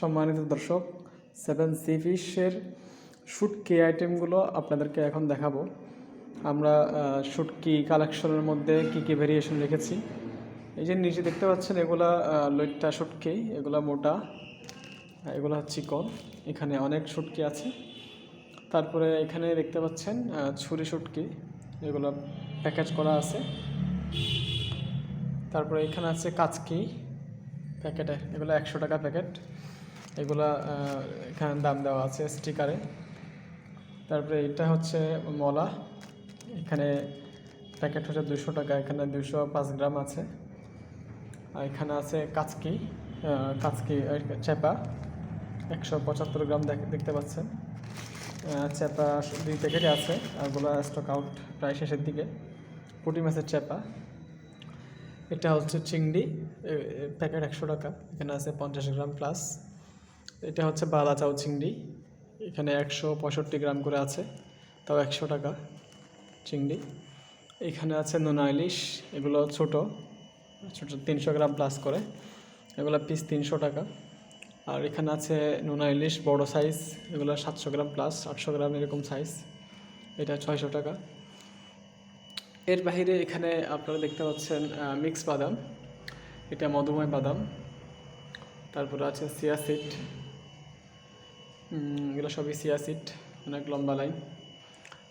সম্মানিত দর্শক seven C ফিশের শুটকি আইটেমগুলো আপনাদেরকে এখন দেখাবো। আমরা শুটকি কালেকশনের মধ্যে কী কী ভেরিয়েশন রেখেছি। এই যে নিচে দেখতে পাচ্ছেন, এগুলা লইট্টা শুটকি, এগুলা মোটা, এগুলো চিকন এখানে অনেক শুটকি আছে। তারপরে এখানে দেখতে পাচ্ছেন ছুরি শুটকি, এগুলো প্যাকেজ করা আছে। তারপরে এখানে আছে কাচকি, প্যাকেটে, এগুলো একশো টাকা প্যাকেট। এগুলা এখানে দাম দেওয়া আছে স্টিকারে। তারপরে এটা হচ্ছে মলা। এখানে প্যাকেট হচ্ছে দুশো টাকা, এখানে দুশো পাঁচ গ্রাম আছে। আর এখানে আছে কাচকি কাচকি চেপা। একশো পঁচাত্তর গ্রাম দেখতে পাচ্ছেন। চেপা দুই প্যাকেটে আছে আরগুলো স্টক আউট প্রায় শেষের দিকে। পুঁটি মাছের চেপা। এটা হচ্ছে চিংড়ি প্যাকেট একশো টাকা, এখানে আছে পঞ্চাশ গ্রাম প্লাস এটা হচ্ছে বালা চাউ চিংড়ি। এখানে একশো পঁয়ষট্টি গ্রাম করে আছে, তাও একশো টাকা চিংড়ি। এখানে আছে নোনা ইলিশ, এগুলো ছোট ছোট তিনশো গ্রাম প্লাস করে। এগুলো পিস তিনশো টাকা। আর এখানে আছে নোনা ইলিশ, বড় সাইজ এগুলো সাতশো গ্রাম প্লাস আটশো গ্রাম এরকম সাইজ এটা ছয়শো টাকা। এর বাইরে এখানে আপনারা দেখতে পাচ্ছেন মিক্স বাদাম। এটা মধুময় বাদাম। তারপরে আছে সিয়াসিড এগুলো সবই সিয়াসিড অনেক লম্বা লাইন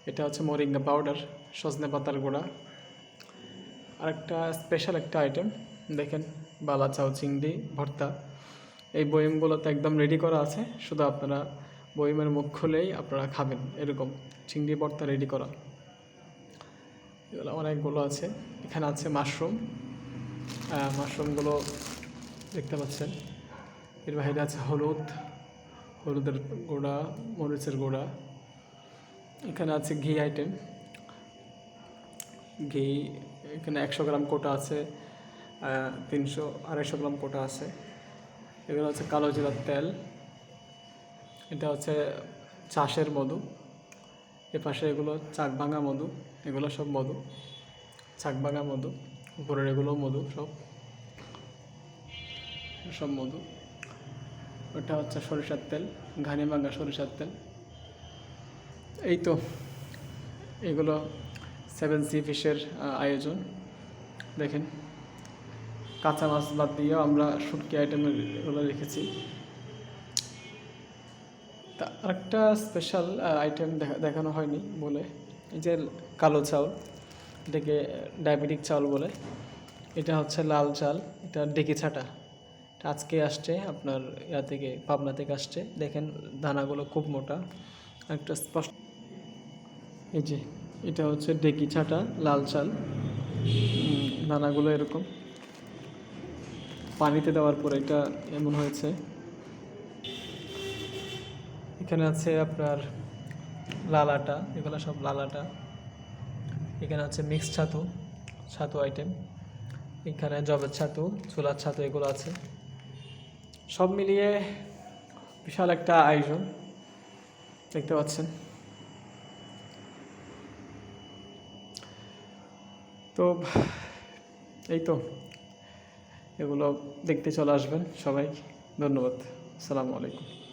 এটা হচ্ছে মোরিঙ্গা পাউডার সজনে পাতার গুঁড়া। আরেকটা স্পেশাল একটা আইটেম দেখেন, বালা চাউ, চিংড়ি, ভর্তা। এই বয়মগুলোতে একদম রেডি করা আছে, শুধু আপনারা বয়মের মুখ খুলেই আপনারা খাবেন, এরকম চিংড়ি, ভর্তা রেডি করা। এগুলো অনেকগুলো আছে, এখানে আছে মাশরুম মাশরুমগুলো দেখতে পাচ্ছেন। এর বাইরে আছে হলুদ। হলুদের গুঁড়া, মরিচের গুঁড়া। এখানে আছে ঘি আইটেম ঘি, এখানে একশো গ্রাম কোটা আছে তিনশো, আড়াইশো গ্রাম কোটা আছে। এগুলো হচ্ছে কালো জিরার তেল। এটা হচ্ছে চাষের মধু। এ পাশে এগুলো চাকভাঙা মধু, এগুলো সব মধু। চাকভাঙা মধু, উপরের এগুলো মধু সব। সব মধু। ওটা হচ্ছে সরিষার তেল, ঘানি ভাঙা সরিষার তেল। এই তো, এগুলো সেভেন সি ফিশের আয়োজন। দেখেন, কাঁচা মাছ বাদ দিয়েও আমরা শুটকি আইটেমের এগুলো রেখেছি। তা আরেকটা স্পেশাল আইটেম দেখানো হয়নি বলে, এই যে কালো চাউল, এটাকে ডায়াবেটিক চাউল বলে। এটা হচ্ছে লাল চাল, এটা ডেকে ছাটা। আজকে আসছে, আপনার ইয়া থেকে, পাবনা থেকে আসছে। দেখেন, দানাগুলো খুব মোটা। একটা স্পষ্ট এই যে, এটা হচ্ছে ডেকি ছাটা, লাল চাল। দানাগুলো এরকম। পানিতে দেওয়ার পর এটা এমন হয়েছে। এখানে আছে আপনার লাল আটা, এগুলো সব লাল আটা। এখানে আছে মিক্স ছাতু ছাতু আইটেম এখানে জবের ছাতু ছোলার ছাতু, এগুলো আছে। সব মিলিয়ে বিশাল একটা আয়োজন, দেখতে পাচ্ছেন। তো, এই তো, এগুলো দেখতে চলে আসবেন সবাই। ধন্যবাদ। আসসালামু আলাইকুম।